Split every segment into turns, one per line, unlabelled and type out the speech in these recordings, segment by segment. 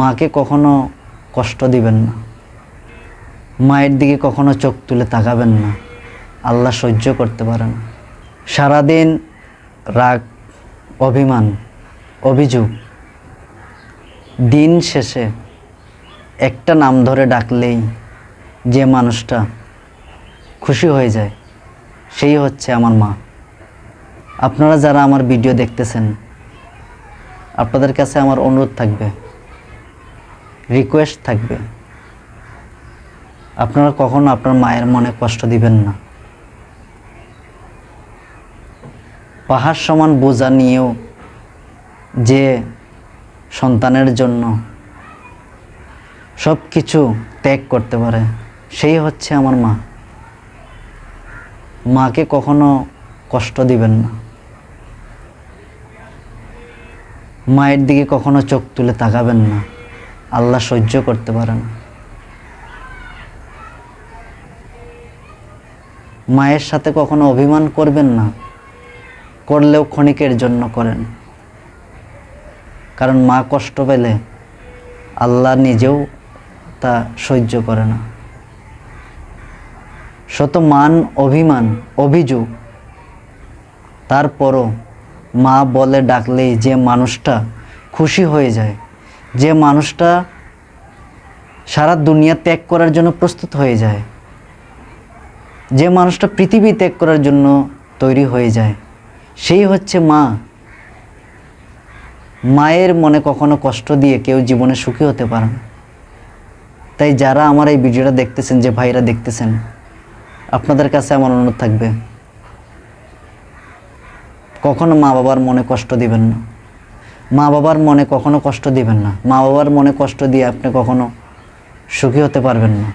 মাকে কখনো কষ্ট দিবেন না। মায়ের দিকে কখনো চোখ তুলে তাকাবেন না। আল্লাহ সহ্য করতে পারে না। সারাদিন রাগ, অভিমান, অভিযোগ, দিন শেষে একটা নাম ধরে ডাকলেই যে মানুষটা খুশি হয়ে যায়, সেই হচ্ছে আমার মা। আপনারা যারা আমার ভিডিও দেখতেছেন, আপনাদের কাছে আমার অনুরোধ থাকবে রিকোয়েস্ট থাকবে। আপনারা কখনো আপনার মায়ের মনে কষ্ট দিবেন না। পাহাড় সমান বোঝা নিয়েও যে সন্তানের জন্য সব কিছু ত্যাগ করতে পারে, সেই হচ্ছে আমার মা। মাকে কখনো কষ্ট দিবেন না। মায়ের দিকে কখনো চোখ তুলে তাকাবেন না। আল্লাহ সহ্য করতে পারে না। মায়ের সাথে কখনো অভিমান করবেন না, করলেও ক্ষণিকের জন্য করেন। কারণ মা কষ্ট পেলে আল্লাহ নিজেও তা সহ্য করে না। শত মান অভিমান, অভিযোগ, তারপরও মা বলে ডাকলেই যে মানুষটা খুশি হয়ে যায় যে মানুষটা সারা দুনিয়া ত্যাগ করার জন্য প্রস্তুত হয়ে যায়, যে মানুষটা পৃথিবী ত্যাগ করার জন্য তৈরি হয়ে যায়, সেই হচ্ছে মা। মায়ের মনে কখনো কষ্ট দিয়ে কেউ জীবনে সুখী হতে পারে না। তাই যারা আমার এই ভিডিওটা দেখতেছেন, যে ভাইরা দেখতেছেন, আপনাদের কাছে আমার অনুরোধ থাকবে, কখনো মা বাবার মনে কষ্ট দিবেন না। মা বাবার মনে কখনো কষ্ট দিবেন না। মা বাবার মনে কষ্ট দিয়ে আপনি কখনো সুখী হতে পারবেন না।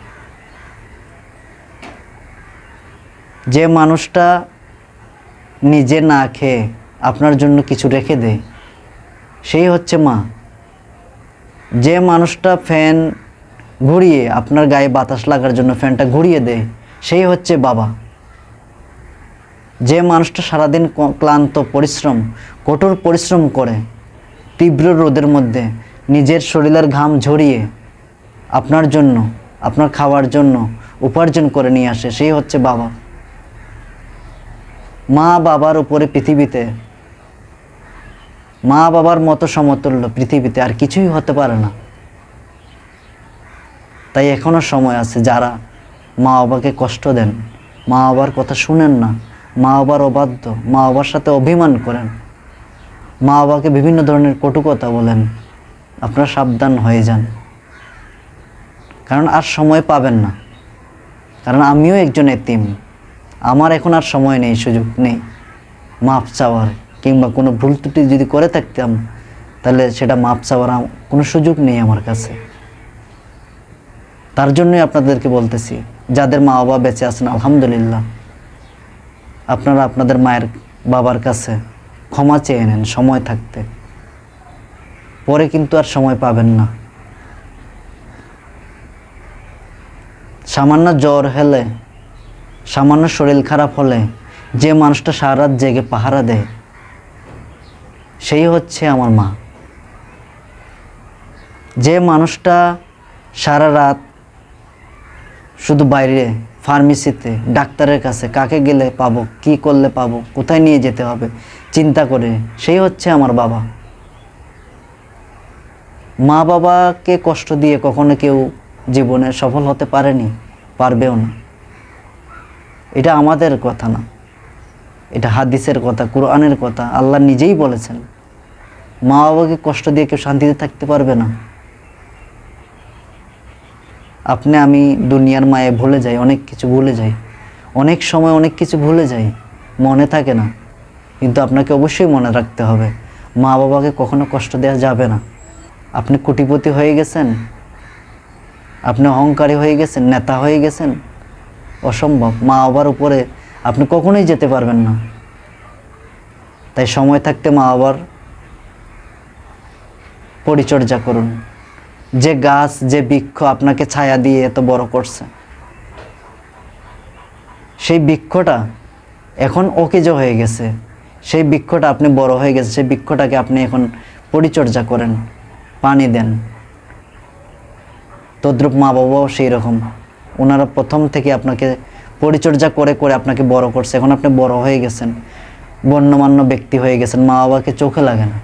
যে মানুষটা নিজে না খেয়ে আপনার জন্য কিছু রেখে দেয়, সেই হচ্ছে মা। যে মানুষটা ফ্যান ঘুরিয়ে আপনার গায়ে বাতাস লাগার জন্য ফ্যানটা ঘুরিয়ে দেয়, সেই হচ্ছে বাবা। যে মানুষটা সারাদিন ক্লান্ত, পরিশ্রম, কঠোর পরিশ্রম করে তীব্র রোদের মধ্যে নিজের শরীরের ঘাম ঝরিয়ে আপনার জন্য, আপনার খাওয়ার জন্য উপার্জন করে নিয়ে আসে। সেই হচ্ছে বাবা। মা বাবার উপরে পৃথিবীতে, মা বাবার মতো সমতুল্য পৃথিবীতে আর কিছুই হতে পারে না। তাই এখনও সময় আছে যারা মা বাবাকে কষ্ট দেন, মা বাবার কথা শুনেন না, মা বাবার অবাধ্য, মা বাবার সাথে অভিমান করেন। মা বাবাকে বিভিন্ন ধরনের কটু কথা বলেন, আপনারা সাবধান হয়ে যান। কারণ আর সময় পাবেন না। কারণ আমিও একজন এতিম। আমার এখন আর সময় নেই, সুযোগ নেই। মাপ চাওয়ার কিংবা কোনো ভুল ত্রুটি যদি করে থাকতাম, তাহলে সেটা মাপ চাওয়ার কোনো সুযোগ নেই আমার কাছে। তার জন্যই আপনাদেরকে বলতেছি, যাদের মা বাবা বেঁচে আছেন, আলহামদুলিল্লাহ। আপনারা আপনাদের মায়ের বাবার কাছে ক্ষমা চেয়ে নেন, সময় থাকতে। পরে কিন্তু আর সময় পাবেন না। সামান্য জ্বর হলে, সামান্য শরীর খারাপ হলে, যে মানুষটা সারা রাত জেগে পাহারা দেয়, সেই হচ্ছে আমার মা। যে মানুষটা সারা রাত শুধু বাইরে, ফার্মেসিতে, ডাক্তারের কাছে, কাকে গেলে পাবো, কি করলে পাবো, কোথায় নিয়ে যেতে হবে চিন্তা করে, সেই হচ্ছে আমার বাবা। মা বাবাকে কষ্ট দিয়ে কখনো কেউ জীবনে সফল হতে পারেনি, পারবেও না। এটা আমাদের কথা না। এটা হাদিসের কথা, কোরআনের কথা, আল্লাহ নিজেই বলেছেন। মা বাবাকে কষ্ট দিয়ে কেউ শান্তিতে থাকতে পারবে না। আপনি, আমি দুনিয়ার মায়ে ভুলে যাই, অনেক কিছু ভুলে যাই। অনেক সময় অনেক কিছু ভুলে যাই, মনে থাকে না। কিন্তু আপনাকে অবশ্যই মনে রাখতে হবে, মা বাবাকে কখনো কষ্ট দেওয়া যাবে না। আপনি কোটিপতি হয়ে গেছেন, আপনি অহংকারী হয়ে গেছেন, নেতা হয়ে গেছেন, অসম্ভব। মা বাবার উপরে আপনি কখনোই যেতে পারবেন না। তাই সময় থাকতে মা বাবার পরিচর্যা করুন। যে গাছ, যে বৃক্ষ আপনাকে ছায়া দিয়ে এত বড় করছে, সেই বৃক্ষটা এখন অকেজ হয়ে গেছে সেই বৃক্ষটা আপনি বড় হয়ে গেছে, সেই বৃক্ষটাকে আপনি এখন পরিচর্যা করেন, পানি দেন। তদ্রুপ মা বাবাও সেই রকম। ওনারা প্রথম থেকে আপনাকে পরিচর্যা করে করে আপনাকে বড় করছে। এখন আপনি বড় হয়ে গেছেন বন্যমান্য ব্যক্তি হয়ে গেছেন, মা বাবাকে চোখে লাগে না।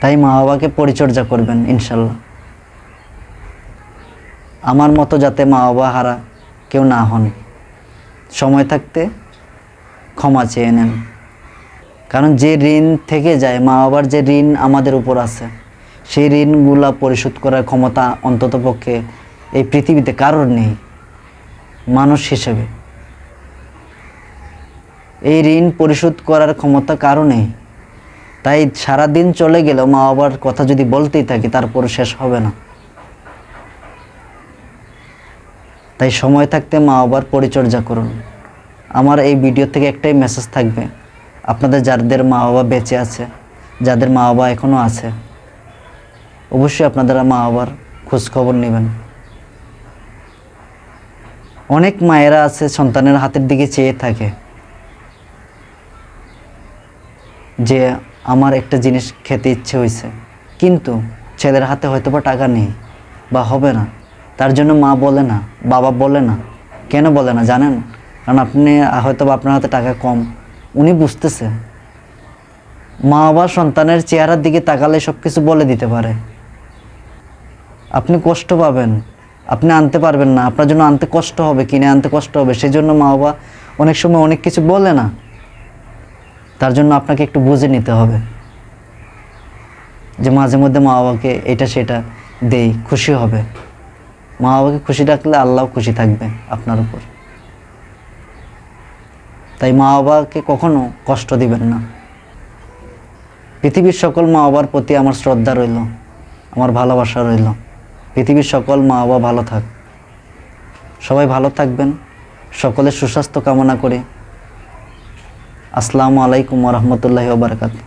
তাই মা বাবাকে পরিচর্যা করবেন, ইনশাল্লাহ। আমার মতো যাতে মা বাবা হারা কেউ না হন। সময় থাকতে ক্ষমা চেয়ে নেন। কারণ যে ঋণ থেকে যায় মা বাবার যে ঋণ আমাদের উপর আছে, সেই ঋণগুলা পরিশোধ করার ক্ষমতা অন্তত পক্ষে এই পৃথিবীতে কারোর নেই, মানুষ হিসেবে। এই ঋণ পরিশোধ করার ক্ষমতা কারও নেই। তাই সারা দিন চলে গেলেও মা বাবার কথা যদি বলতেই থাকি তারপর শেষ হবে না। তাই সময় থাকতে মা বাবার পরিচর্যা করুন। আমার এই ভিডিও থেকে একটাই মেসেজ থাকবে। আপনাদের যাদের মা বাবা বেঁচে আছে, যাদের মা বাবা এখনও আছে, অবশ্যই আপনারা মা বাবার খোঁজ খবর নেবেন। অনেক মায়েরা আছে সন্তানের হাতের দিকে চেয়ে থাকে যে, আমার একটা জিনিস খেতে ইচ্ছে হয়েছে। কিন্তু ছেলের হাতে হয়তো বা টাকা নেই বা হবে না। তার জন্য মা বলে না, বাবা বলে না। কেন বলে না জানেন? কারণ আপনি হয়তো আপনার হাতে টাকা কম। উনি বুঝতেছে। মা বাবা সন্তানের চেহারার দিকে তাকালে সব কিছু বলে দিতে পারে। আপনি কষ্ট পাবেন। আপনি আনতে পারবেন না। আপনার জন্য আনতে কষ্ট হবে, কিনে আনতে কষ্ট হবে। সেই জন্য মা বাবা অনেক সময় অনেক কিছু বলে না। তার জন্য আপনাকে একটু বুঝে নিতে হবে। যে মাঝে মধ্যে মা বাবাকে এটা সেটা দেই, খুশি হবে। মা বাবাকে খুশি রাখলে আল্লাহ খুশি থাকবে আপনার উপর। তাই মা বাবাকে কখনো কষ্ট দিবেন না। পৃথিবীর সকল মা বাবার প্রতি আমার শ্রদ্ধা রইল, আমার ভালোবাসা রইল। পৃথিবীর সকল মা বাবা ভালো থাক। সবাই ভালো থাকবেন, সকলের সুস্বাস্থ্য কামনা করে। আসসালামু আলাইকুম রহমতুল্লাহ ওবরাকাতু